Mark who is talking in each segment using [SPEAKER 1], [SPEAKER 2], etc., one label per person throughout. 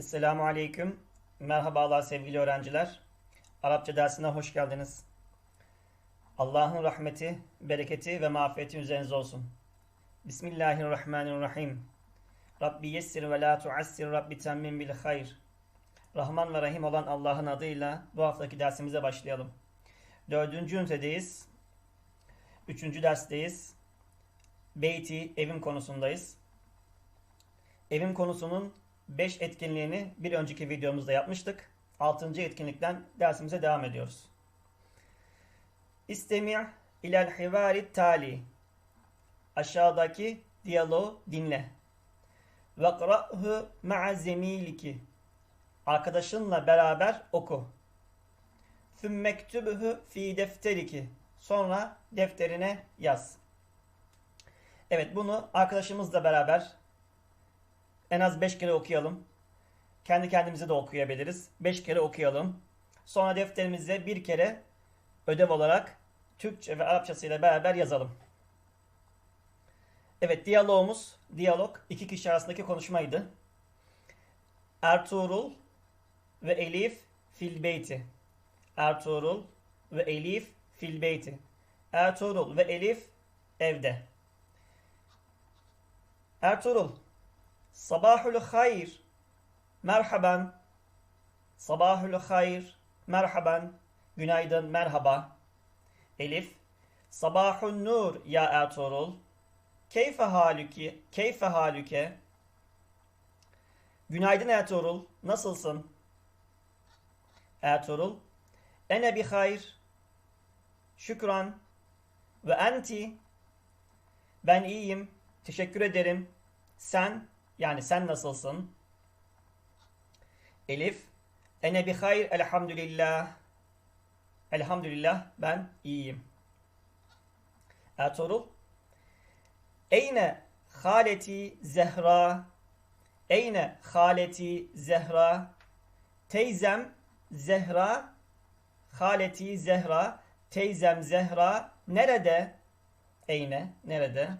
[SPEAKER 1] Esselamu Aleyküm. Merhabalar sevgili öğrenciler. Arapça dersine hoş geldiniz. Allah'ın rahmeti, bereketi ve mağfireti üzerinize olsun. Bismillahirrahmanirrahim. Rabbi yessir ve la tuassir Rabbi temmin bil hayr. Rahman ve Rahim olan Allah'ın adıyla bu haftaki dersimize başlayalım. Dördüncü ünitedeyiz. Üçüncü dersteyiz. Beyti, evim konusundayız. Evim konusunun 5 etkinliğini bir önceki videomuzda yapmıştık. 6. etkinlikten dersimize devam ediyoruz. İstemi' ilel hivari tali. Aşağıdaki diyaloğu dinle. Ve qra'hu ma'a zemiliki. Arkadaşınla beraber oku. Thummektubhu fi defteriki. Sonra defterine yaz. Evet bunu arkadaşımızla beraber en az 5 kere okuyalım. Kendi kendimize de okuyabiliriz. 5 kere okuyalım. Sonra defterimize bir kere ödev olarak Türkçe ve Arapçası ile beraber yazalım. Evet diyalogumuz, diyalog iki kişi arasındaki konuşmaydı. Ertuğrul ve Elif fil beyti. Ertuğrul ve Elif fil beyti. Ertuğrul ve Elif evde. Ertuğrul Sabahul hayr. Merhaban. Sabahul hayr. Merhaban. Günaydın, merhaba. Elif. Sabahun nur ya Ertuğrul. Keyfe halüke? Keyfe halüke? Günaydın Ertuğrul. Nasılsın? Ertuğrul. Ene bi hayr. Şükran. Ve enti. Ben iyiyim. Teşekkür ederim. Sen yani sen nasılsın? Elif. Ene bi hayr elhamdülillah. Elhamdülillah ben iyiyim. Ertuğrul. Eyne haleti Zehra. Eyne haleti Zehra. Teyzem Zehra. Haleti Zehra. Teyzem Zehra. Nerede? Eyne. Nerede?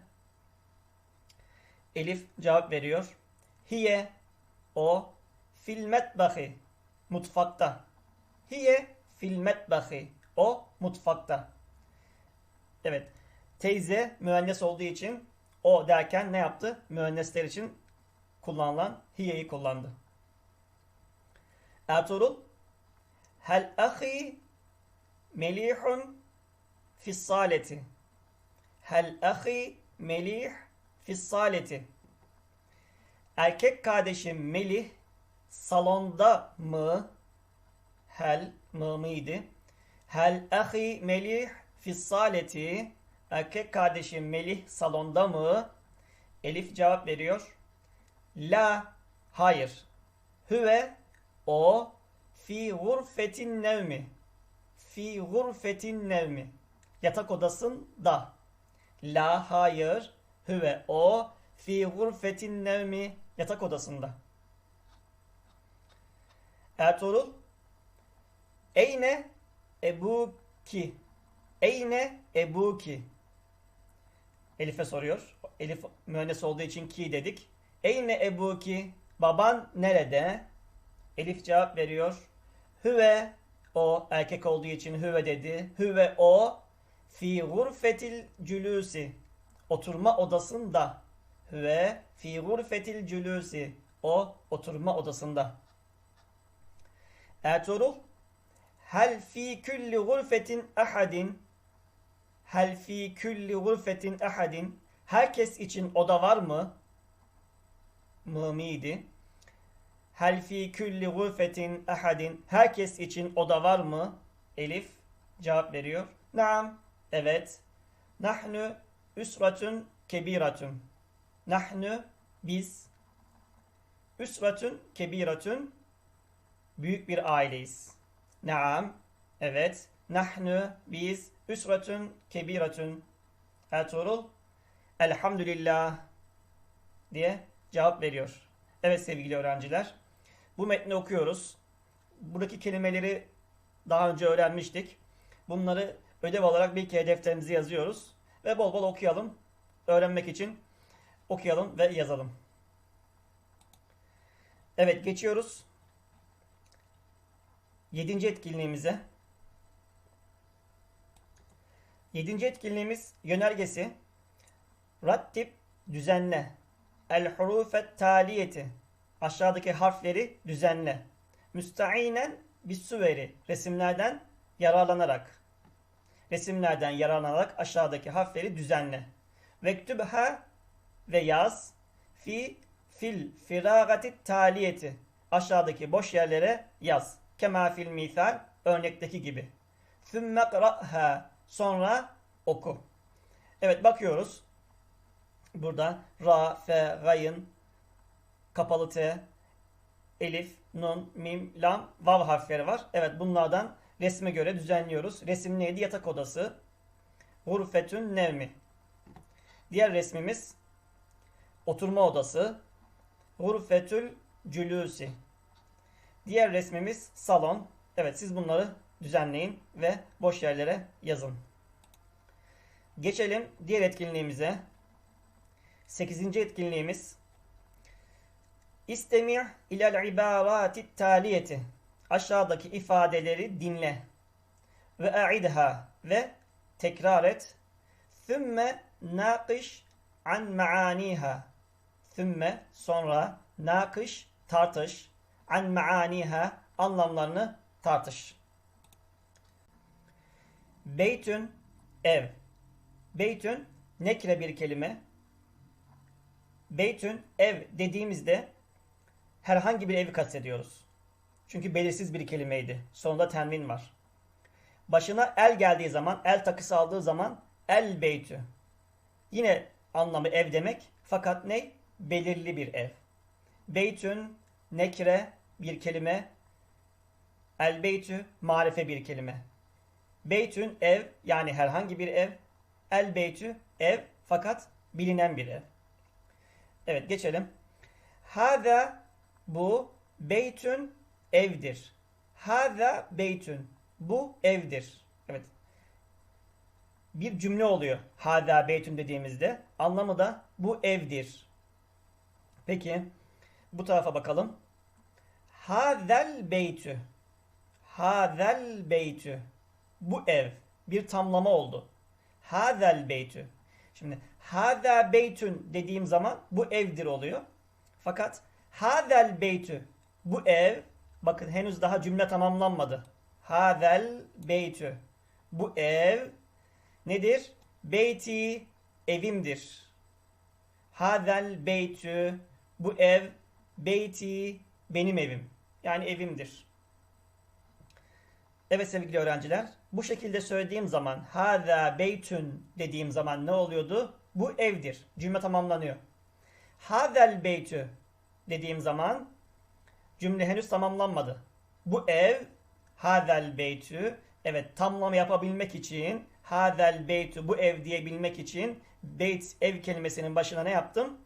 [SPEAKER 1] Elif cevap veriyor. Hiye o fil metbahi mutfakta. Hiye fil metbahi o mutfakta. Evet. Teyze müennes olduğu için o derken ne yaptı? Müennesler için kullanılan hiyeyi kullandı. Ertuğrul Hel ahi melihun fissaleti Hel ahi melih fissaleti. Erkek kardeşim Melih salonda mı? Hel mı mıydı? Hel ahi Melih fissaleti. Erkek kardeşim Melih salonda mı? Elif cevap veriyor. La hayır. Hüve o fi gurfetin nevmi. Fi gurfetin nevmi. Yatak odasında. La hayır. Hüve o fi gurfetin nevmi yatak odasında. Ertuğrul Eyne ebuki Eyne ebuki Elif'e soruyor. Elif mühendis olduğu için ki dedik. Eyne ebuki baban nerede? Elif cevap veriyor. Hüve o erkek olduğu için hüve dedi. Hüve o fi gurfetil cülüsi oturma odasında ve fi gurfetil cülüsi o oturma odasında. Ertuğrul hel fi külli gurfetin ahadin hel fi külli gurfetin ahadin herkes için oda var mı? Mı mıydı? Hel fi külli gurfetin ahadin herkes için oda var mı? Elif cevap veriyor. Naam. Evet. Nahnu Üsratun kebiratun. Nahnu biz. Üsratun kebiratun. Büyük bir aileyiz. Naam. Evet. Nahnu biz. Üsratun kebiratun. Ertuğrul. Elhamdülillah. Diye cevap veriyor. Evet sevgili öğrenciler. Bu metni okuyoruz. Buradaki kelimeleri daha önce öğrenmiştik. Bunları ödev olarak bir kere defterimize yazıyoruz. Ve bol bol okuyalım. Öğrenmek için okuyalım ve yazalım. Evet geçiyoruz. Yedinci etkinliğimize. Yedinci etkinliğimiz yönergesi. Rattib düzenle. El hurufet taliyeti. Aşağıdaki harfleri düzenle. Müstainen bis suveri. Resimlerden yararlanarak. Resimlerden yararlanarak aşağıdaki harfleri düzenle. Vektübha ve yaz. Fi fil firagati taliyeti. Aşağıdaki boş yerlere yaz. Kema fil misal örnekteki gibi. Sümme qra'ha sonra oku. Evet bakıyoruz. Burada ra, fe, gayın, kapalı t, elif, nun, mim, lam, vav harfleri var. Evet bunlardan resme göre düzenliyoruz. Resim neydi? Yatak odası. Hurfetün nevmi. Diğer resmimiz oturma odası. Hurfetül cülüsi. Diğer resmimiz salon. Evet siz bunları düzenleyin ve boş yerlere yazın. Geçelim diğer etkinliğimize. Sekizinci etkinliğimiz İstemi' ilel ibarati taliyeti. Aşağıdaki ifadeleri dinle. Ve a'idha ve tekrar et. Thümme nakiş an maaniha. Thümme sonra nakış tartış. An maaniha anlamlarını tartış. Beytün ev. Beytün nekre bir kelime. Beytün ev dediğimizde herhangi bir evi kastediyoruz. Çünkü belirsiz bir kelimeydi. Sonunda tenvin var. Başına el geldiği zaman, el takısı aldığı zaman el beytü. Yine anlamı ev demek. Fakat ne? Belirli bir ev. Beytün, nekre bir kelime. El beytü, marife bir kelime. Beytün ev yani herhangi bir ev. El beytü ev fakat bilinen bir ev. Evet geçelim. Hada bu beytün evdir. Hada beytün bu evdir. Evet. Bir cümle oluyor. Hada beytün dediğimizde anlamı da bu evdir. Peki bu tarafa bakalım. Hazel beytü. Hazel beytü. Bu ev bir tamlama oldu. Hazel beytü. Şimdi hâzâ beytün dediğim zaman bu evdir oluyor. Fakat hâzel beytü bu ev bakın henüz daha cümle tamamlanmadı. Hâzel beytü bu ev nedir? Beyti evimdir. Hâzel beytü bu ev beyti benim evim. Yani evimdir. Evet sevgili öğrenciler. Bu şekilde söylediğim zaman hâzâ beytün dediğim zaman ne oluyordu? Bu evdir. Cümle tamamlanıyor. Hâzel beytü dediğim zaman cümle henüz tamamlanmadı. Bu ev hâzel beytü evet tamlama yapabilmek için hâzel beytü bu ev diyebilmek için beyt ev kelimesinin başına ne yaptım?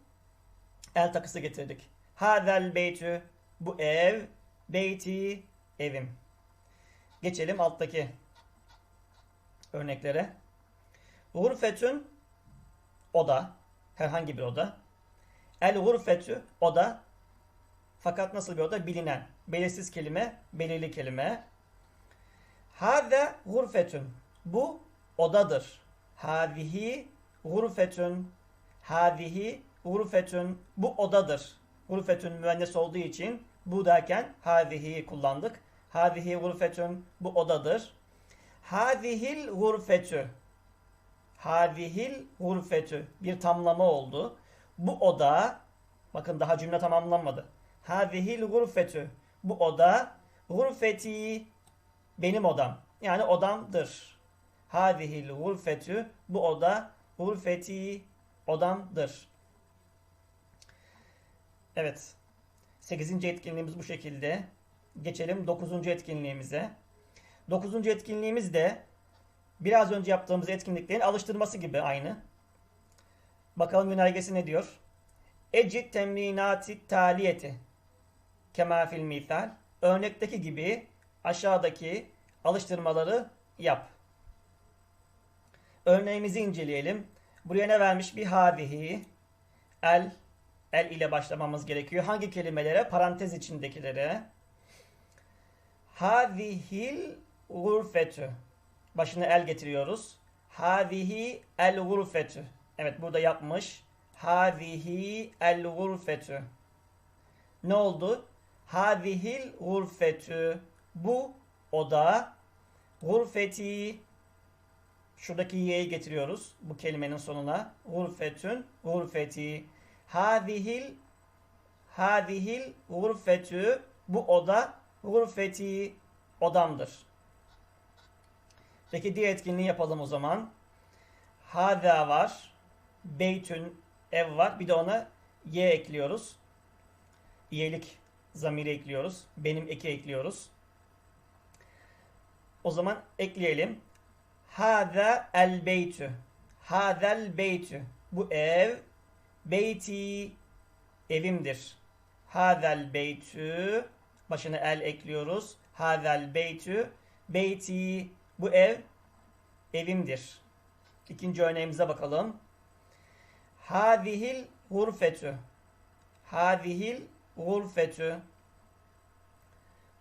[SPEAKER 1] El takısı getirdik. Hâzel beytü bu ev beyti evim. Geçelim alttaki örneklere. Gurfetün oda. Herhangi bir oda. El gurfetü oda. Fakat nasıl bir oda? Bilinen. Belirsiz kelime, belirli kelime. Hâze gurfetün. Bu odadır. Hâzihi gurfetün. Hâzihi gurfetün. Bu odadır. Gurfetün müennes olduğu için bu derken hâzihi kullandık. Hâzihi gurfetün. Bu odadır. Hâzihil gurfetü. Hâzihil gurfetü. Bir tamlama oldu. Bu oda, bakın daha cümle tamamlanmadı. Hâzihil gurfetü. Bu oda, gurfeti, benim odam. Yani odamdır. Hâzihil gurfetü. Bu oda, gurfeti, odamdır. Evet. Sekizinci etkinliğimiz bu şekilde. Geçelim dokuzuncu etkinliğimize. Dokuzuncu etkinliğimiz de biraz önce yaptığımız etkinliklerin alıştırması gibi aynı. Bakalım yönergesi ne diyor? Ecid temrinati taliyeti kema fil misal. Örnekteki gibi aşağıdaki alıştırmaları yap. Örneğimizi inceleyelim. Buraya ne vermiş? Bir hadihi, el, El ile başlamamız gerekiyor. Hangi kelimelere? Parantez içindekilere. Hazihil gurfetü. Başına el getiriyoruz. Hazihi el gurfetü. Evet burada yapmış. Hazihi el gurfetü. Ne oldu? Hazihil gurfetü. Bu oda gurfeti şuradaki y'yi getiriyoruz bu kelimenin sonuna. Gurfetün, gurfeti. Hazihil hazihil gurfetü bu oda gurfeti odamdır. Peki diğer etkinliği yapalım o zaman. Hada var. Beytün ev var. Bir de ona y ekliyoruz. Y'lik zamiri ekliyoruz. Benim eki ekliyoruz. O zaman ekleyelim. Hâzâ el beytü. Hâzel beytü. Bu ev beyti evimdir. Hâzel beytü. Başına el ekliyoruz. Hâzel beytü. Beyti. Bu ev evimdir. İkinci örneğimize bakalım. Hâzihil gurfetü. Hâzihil gurfetü.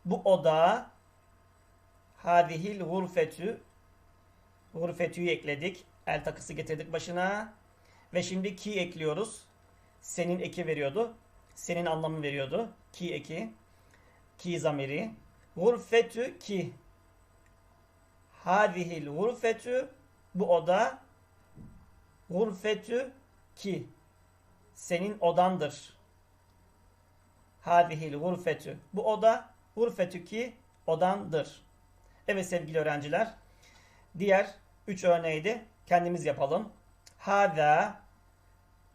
[SPEAKER 1] Bu oda Hâzihil gurfetü Gurfetü'yü ekledik. El takısı getirdik başına. Ve şimdi ki ekliyoruz. Senin eki veriyordu. Senin anlamı veriyordu. Ki eki. Ki zamiri. Gurfetü ki. Hadihil gurfetü. Bu oda. Gurfetü ki. Senin odandır. Hadihil gurfetü. Bu oda. Gurfetü ki odandır. Evet sevgili öğrenciler. Diğer üç örneği de kendimiz yapalım. Hada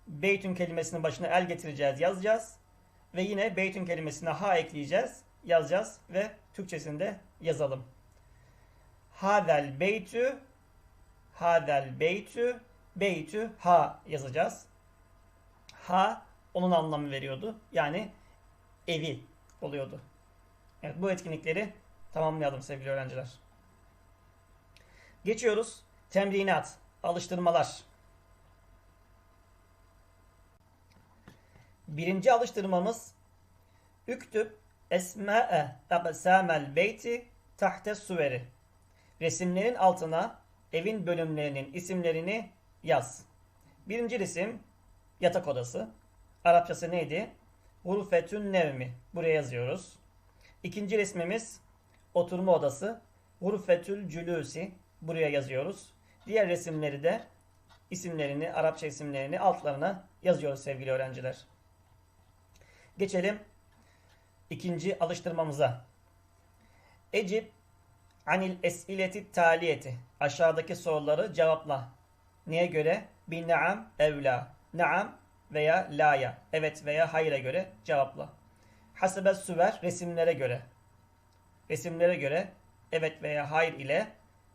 [SPEAKER 1] beytün kelimesinin başına el getireceğiz, yazacağız. Ve yine beytün kelimesine ha ekleyeceğiz, yazacağız ve Türkçesinde yazalım. Hadel beytü Hadel beytü Beytü ha yazacağız. Ha onun anlamı veriyordu. Yani evi oluyordu. Evet bu etkinlikleri tamamlayalım sevgili öğrenciler. Geçiyoruz. Temrinat, alıştırmalar. Birinci alıştırmamız Üktüb esma'e aqsamel beyti tahte suveri. Resimlerin altına evin bölümlerinin isimlerini yaz. Birinci resim yatak odası. Arapçası neydi? Gurfetün nevmi. Buraya yazıyoruz. İkinci resmimiz oturma odası. Gurfetül cülüsi. Buraya yazıyoruz. Diğer resimleri de isimlerini, Arapça isimlerini altlarına yazıyoruz sevgili öğrenciler. Geçelim ikinci alıştırmamıza. Ecib anil esileti taliyeti. Aşağıdaki soruları cevapla. Neye göre? Bin naam evla. Naam veya la'ya. Evet veya hayır'a göre cevapla. Hasebe süver resimlere göre. Resimlere göre evet veya hayır ile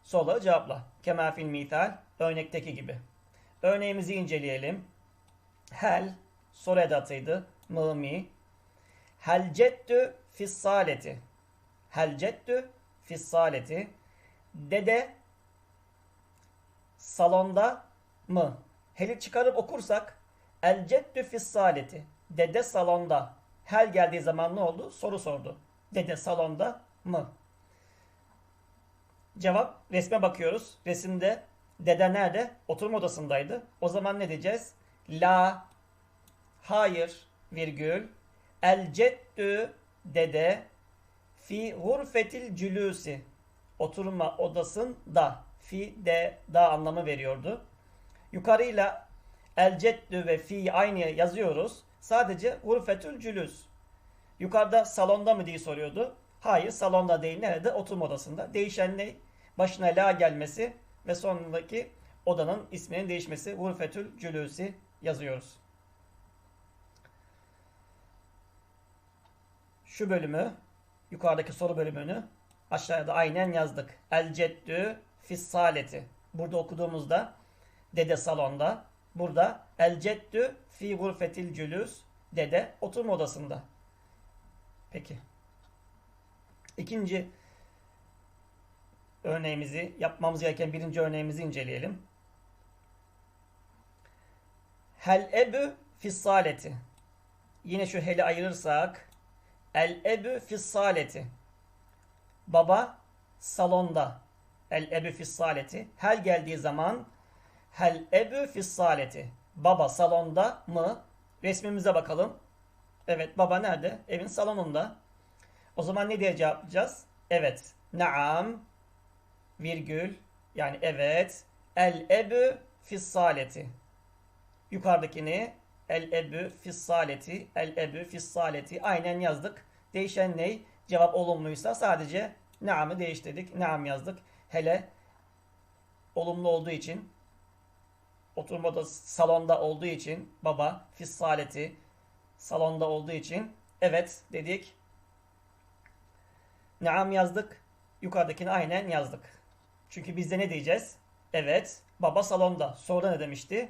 [SPEAKER 1] soruları cevapla. Kema fil misal örnekteki gibi. Örneğimizi inceleyelim. Hel soru edatıydı. Mı Hel ceddü fissaleti. Hel ceddü fissaleti. Dede salonda mı? Heli çıkarıp okursak el ceddü fissaleti. Dede salonda. Hel geldiği zaman ne oldu? Soru sordu. Dede salonda mı? Cevap resme bakıyoruz. Resimde dede nerede? Oturma odasındaydı. O zaman ne diyeceğiz? La, hayır, virgül, el ceddü, dede, fi gurfetil cülüsi, oturma odasında, fi de da anlamı veriyordu. Yukarıyla el ceddü ve fi aynı yazıyoruz. Sadece gurfetül cülüs. Yukarıda salonda mı diye soruyordu. Hayır salonda değil. Nerede? Oturma odasında. Değişen ne? Başına la gelmesi ve sonundaki odanın isminin değişmesi. Gurfetül cülüsi yazıyoruz. Şu bölümü, yukarıdaki soru bölümünü aşağıda aynen yazdık. El ceddü fissaleti. Burada okuduğumuzda dede salonda. Burada el ceddü fi gurfetil cülüs dede oturma odasında. Peki. İkinci örneğimizi, yapmamız gereken birinci örneğimizi inceleyelim. Hel ebü fissaleti. yine şu heli ayırırsak el ebü fissaleti. Baba salonda. El ebü fissaleti. Hel geldiği zaman hel ebü fissaleti. Baba salonda mı? Resmimize bakalım. Evet baba nerede? Evin salonunda. O zaman ne diye cevaplayacağız evet. Naam. Virgül. Yani evet. El ebü fissaleti. Yukarıdakini el ebü fissaleti el ebü fissaleti aynen yazdık. Değişen ney? Cevap olumluysa sadece naamı değiştirdik. Naam yazdık. Hele olumlu olduğu için oturmada salonda olduğu için baba fissaleti salonda olduğu için evet dedik. Naam yazdık. Yukarıdakini aynen yazdık. Çünkü biz de ne diyeceğiz? Evet. Baba salonda. Sonra ne demişti?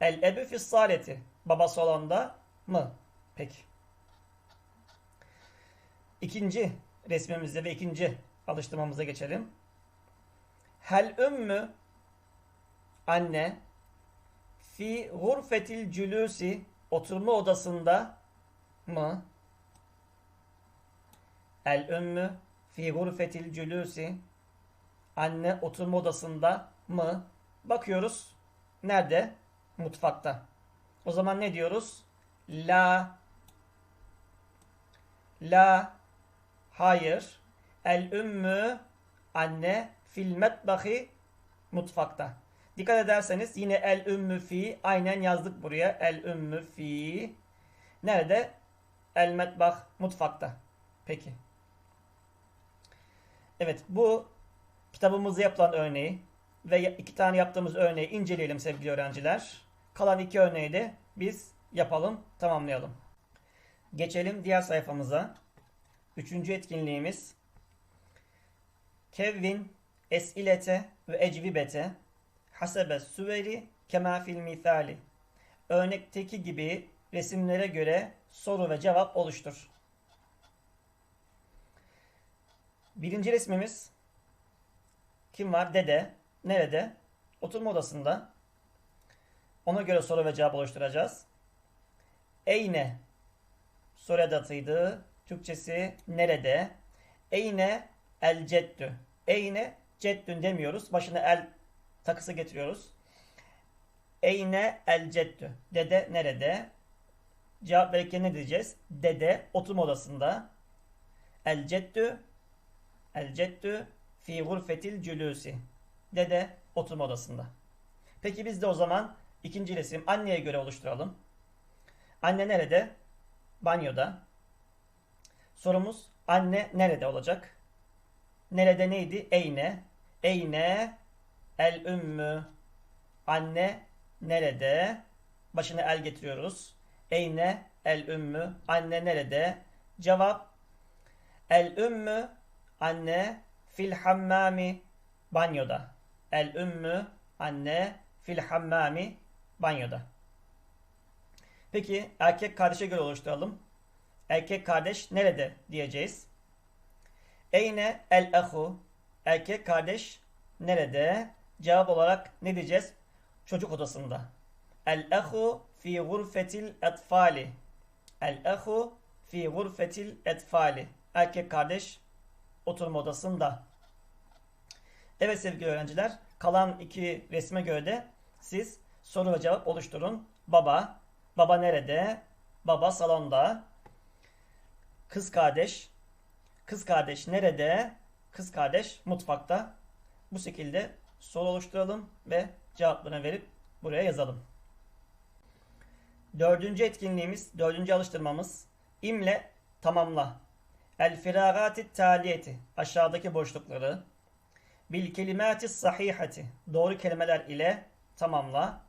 [SPEAKER 1] El ebü fissaleti. Baba salonda mı? Peki. İkinci resmimizde ve ikinci alıştırmamıza geçelim. Hel ümmü anne fi gurfetil cülüsi oturma odasında mı? El ümmü fi gurfetil cülüsi anne oturma odasında mı? Bakıyoruz. Nerede? Mutfakta. O zaman ne diyoruz? La La Hayır. El ümmü anne fil metbahi mutfakta. Dikkat ederseniz yine el ümmü fi aynen yazdık buraya. El ümmü fi nerede? El metbah mutfakta. Peki. Evet bu kitabımızda yapılan örneği ve iki tane yaptığımız örneği inceleyelim sevgili öğrenciler. Kalan iki örneği de biz yapalım, tamamlayalım. Geçelim diğer sayfamıza. Üçüncü etkinliğimiz Kevvin esilete ve ecvibete hasebe süveri kema fil misali. Örnekteki gibi resimlere göre soru ve cevap oluştur. Birinci resmimiz kim var? Dede. Nerede? Oturma odasında. Ona göre soru ve cevap oluşturacağız. Eyne soru edatıydı. Türkçesi nerede? Eyne el ceddü. Eyne ceddün demiyoruz. Başına el takısı getiriyoruz. Eyne el ceddü. Dede nerede? Cevap verirken ne diyeceğiz? Dede oturma odasında. El ceddü El ceddü fi gurfetil cülüsi. Dede oturma odasında. Peki biz de o zaman ikinci resim anneye göre oluşturalım. Anne nerede? Banyoda. Sorumuz anne nerede olacak? Nerede neydi? Eyne. Eyne el ümmü. Anne nerede? Başına el getiriyoruz. Eyne el ümmü. Anne nerede? Cevap el ümmü anne fil hammami banyoda. El ümmü anne fil hammami banyoda. Peki erkek kardeşe göre oluşturalım. Erkek kardeş nerede diyeceğiz. Eyne el ehu erkek kardeş nerede? Cevap olarak ne diyeceğiz? Çocuk odasında. El ehu fi gurfetil etfali. El ehu fi gurfetil etfali. Erkek kardeş oturma odasında. Evet sevgili öğrenciler, kalan iki resme göre de siz soru ve cevap oluşturun. Baba, baba nerede? Baba salonda. Kız kardeş, kız kardeş nerede? Kız kardeş mutfakta. Bu şekilde soru oluşturalım ve cevaplarını verip buraya yazalım. Dördüncü etkinliğimiz, dördüncü alıştırmamız imle tamamla. El firagati taliyeti aşağıdaki boşlukları bil kelimati sahihati doğru kelimeler ile tamamla.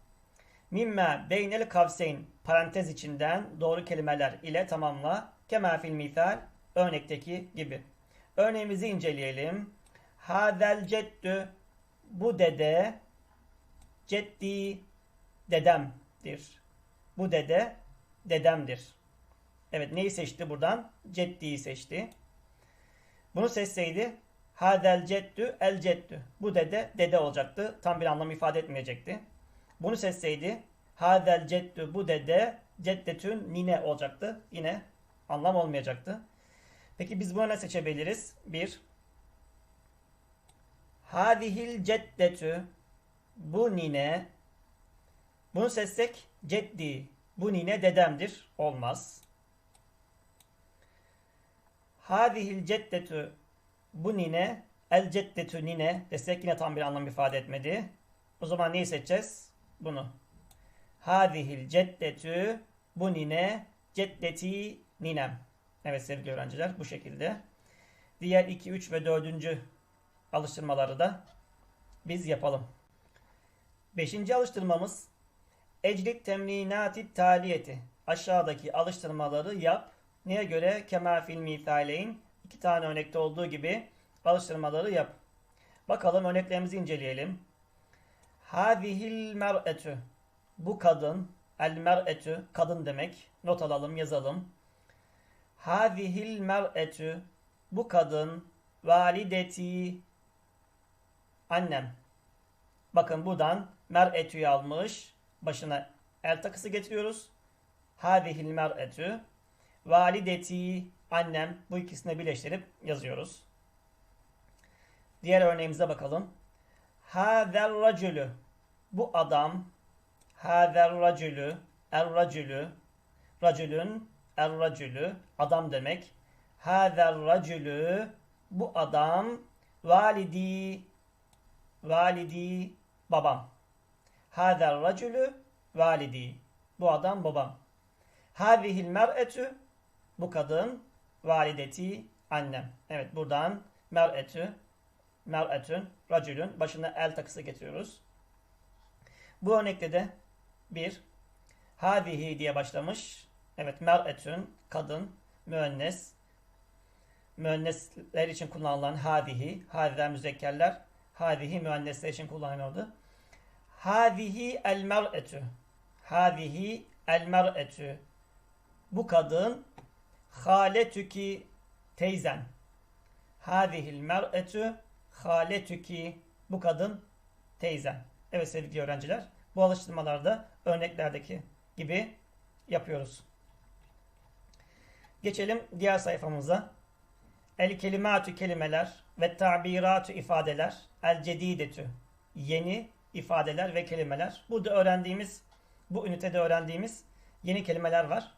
[SPEAKER 1] Mimma beynel kavseyn parantez içinden doğru kelimeler ile tamamla. Kema fil misal örnekteki gibi. Örneğimizi inceleyelim. Hazel ceddü bu dede ceddi dedemdir. Bu dede dedemdir. Evet neyi seçti buradan? Ceddi'yi seçti. Bunu seçseydi hadel ceddü el ceddü. Bu dede dede olacaktı. Tam bir anlam ifade etmeyecekti. Bunu seçseydi hadel ceddü bu dede ceddetün nine olacaktı. Yine anlam olmayacaktı. Peki biz bunu ne seçebiliriz? Bir. Hadihil ceddetü bu nine bunu seçsek ceddi bu nine dedemdir. Olmaz. Hadihil ceddetü bu nine el ceddetü nine desek yine tam bir anlam ifade etmedi. O zaman neyi seçeceğiz? Bunu. Hadihil ceddetü bu nine ceddeti ninem. Evet sevgili öğrenciler bu şekilde. Diğer 2, 3 ve 4. alıştırmaları da biz yapalım. 5. alıştırmamız Eclik temrinati taliyeti. Aşağıdaki alıştırmaları yap. Neye göre? Kema fil misaleyn. İki tane örnekte olduğu gibi alıştırmaları yap. Bakalım örneklerimizi inceleyelim. Hadihil mer'etü. Bu kadın. El mer'etü. Kadın demek. Not alalım, yazalım. Hadihil mer'etü. Bu kadın. Valideti. Annem. Bakın buradan mer'etü'yü almış. Başına el takısı getiriyoruz. Hadihil mer'etü. Valideti. Annem. Bu ikisini birleştirip yazıyoruz. Diğer örneğimize bakalım. Hazer racülü. Bu adam. Hazer racülü. Er racülü. Racülün. Er racülü. Adam demek. Hazer racülü. Bu adam. Validi. Validi. Babam. Hazer racülü. Validi. Bu adam babam. Hadihil mer'etü. Bu kadın. Valideti. Annem. Evet buradan mer'etü mer'etün, racülün başına el takısı getiriyoruz. Bu örnekte de bir hadihi diye başlamış. Evet mer'etün, kadın, müennes. Müennesler için kullanılan hadihi, hadiler müzekkerler, hadihi müennesler için kullanılıyordu. Hadihi el mer'etü. Hadihi el mer'etü. Bu kadın haletüki teyzen. Hadihil mer'etü haletüki bu kadın teyzen. Evet sevgili öğrenciler bu alıştırmalarda örneklerdeki gibi yapıyoruz. Geçelim diğer sayfamıza. El kelimatü kelimeler ve tabiratü ifadeler. El cedidetü yeni ifadeler ve kelimeler. Burada öğrendiğimiz bu ünitede öğrendiğimiz yeni kelimeler var.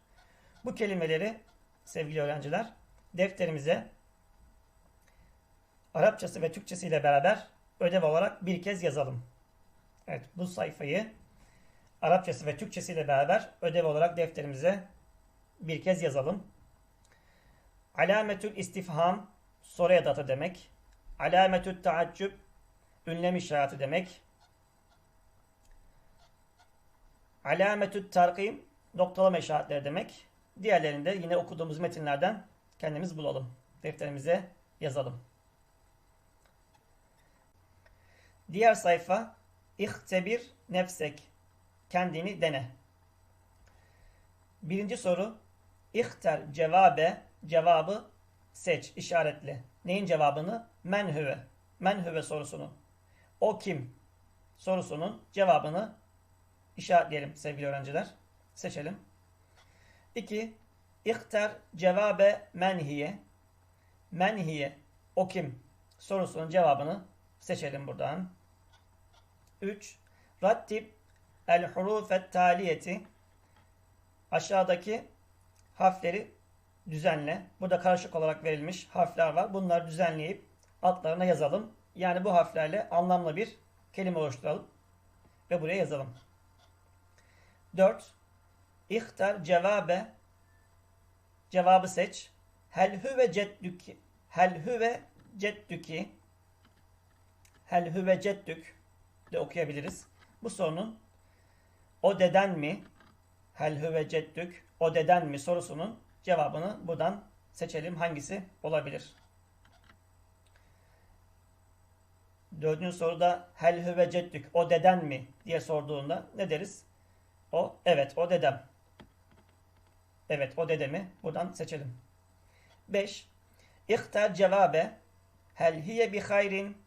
[SPEAKER 1] Bu kelimeleri sevgili öğrenciler defterimize Arapçası ve Türkçesi ile beraber ödev olarak bir kez yazalım. Evet bu sayfayı Arapçası ve Türkçesi ile beraber ödev olarak defterimize bir kez yazalım. Alametül istifham soru edatı demek. Alametül taaccüb ünlem işareti demek. Alametül tarkim noktalama işaretleri demek. Diğerlerini de yine okuduğumuz metinlerden kendimiz bulalım. Defterimize yazalım. Diğer sayfa İhtebir nefsek. Kendini dene. Birinci soru İhter cevabe cevabı seç işaretli. Neyin cevabını? Men hüve. Men hüve sorusunu. O kim? Sorusunun cevabını işaretleyelim sevgili öğrenciler. Seçelim. 2. İhter cevabe menhiye. Menhiye. O kim? Sorusunun cevabını seçelim buradan. 3. Rattib el hurufet taliyeti aşağıdaki harfleri düzenle. Burada karışık olarak verilmiş harfler var. Bunları düzenleyip altlarına yazalım. Yani bu harflerle anlamlı bir kelime oluşturalım. Ve buraya yazalım. 4. İhtar cevabe cevabı seç. Hel huve ceddüki hel huve ceddüki hel huve ceddük de okuyabiliriz. Bu sorunun o deden mi hel huve ceddük o deden mi sorusunun cevabını buradan seçelim. Hangisi olabilir? Dördüncü soruda hel huve ceddük o deden mi diye sorduğunda ne deriz? O evet o dedem. Evet o dedemi buradan seçelim. 5. İhtar cevabe hel hiye bi hayrin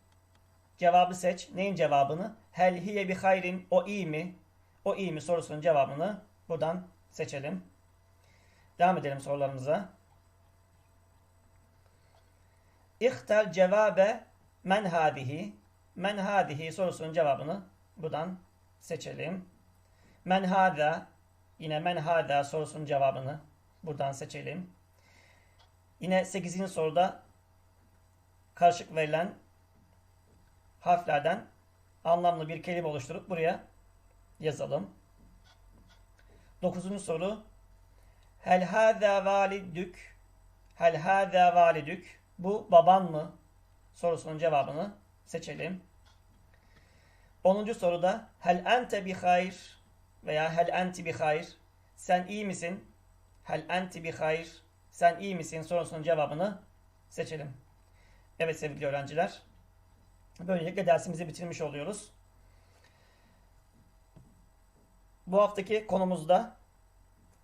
[SPEAKER 1] Cevabı seç. Neyin cevabını? Hel hiye bi hayrin. O iyi mi? O iyi mi sorusunun cevabını buradan seçelim. Devam edelim sorularımıza. İhtar cevabe men hadihi. Men hadihi sorusunun cevabını buradan seçelim. Men hada yine men hada sorusunun cevabını buradan seçelim. Yine 8. soruda karşılık verilen harflerden anlamlı bir kelime oluşturup buraya yazalım. 9. soru Hel hâzâ validük Hel hâzâ validük Bu baban mı? Sorusunun cevabını seçelim. 10. soruda Hel ente bi hayr veya hel enti bi hayr Sen iyi misin? Hel enti bi hayr Sen iyi misin? Sorusunun cevabını seçelim. Evet sevgili öğrenciler. Böylelikle dersimizi bitirmiş oluyoruz. Bu haftaki konumuzda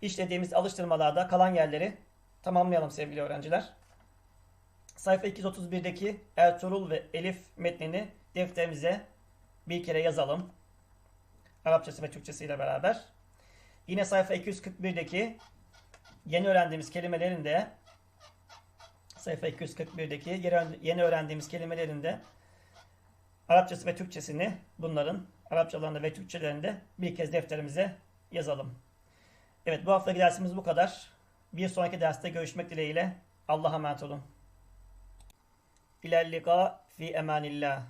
[SPEAKER 1] işlediğimiz alıştırmalarda kalan yerleri tamamlayalım sevgili öğrenciler. Sayfa 231'deki Ertuğrul ve Elif metnini defterimize bir kere yazalım. Arapçası ve Türkçesi ile beraber. Yine sayfa 241'deki yeni öğrendiğimiz kelimelerin de sayfa 241'deki yeni öğrendiğimiz kelimelerin de Arapçası ve Türkçesini bunların Arapçalarını ve Türkçelerini de bir kez defterimize yazalım. Evet bu haftaki dersimiz bu kadar. Bir sonraki derste görüşmek dileğiyle. Allah'a emanet olun. İlerlika fi emanillah.